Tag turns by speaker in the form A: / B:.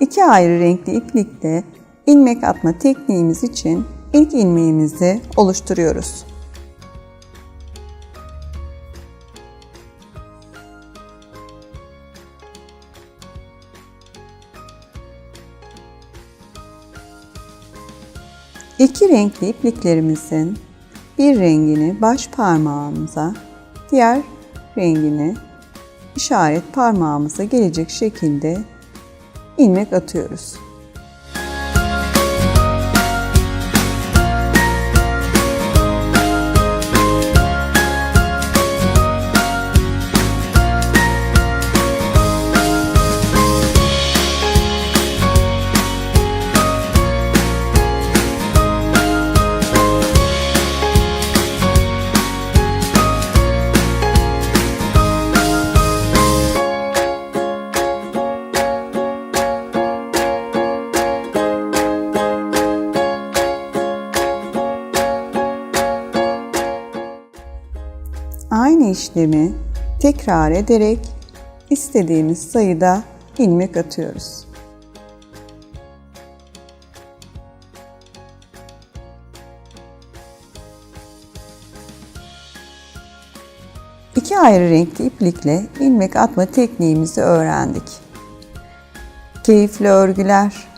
A: İki ayrı renkli iplikle ilmek atma tekniğimiz için ilk ilmeğimizi oluşturuyoruz. İki renkli ipliklerimizin bir rengini baş parmağımıza, diğer rengini işaret parmağımıza gelecek şekilde ilmek atıyoruz. Aynı işlemi tekrar ederek istediğimiz sayıda ilmek atıyoruz. İki ayrı renkli iplikle ilmek atma tekniğimizi öğrendik. Keyifli örgüler.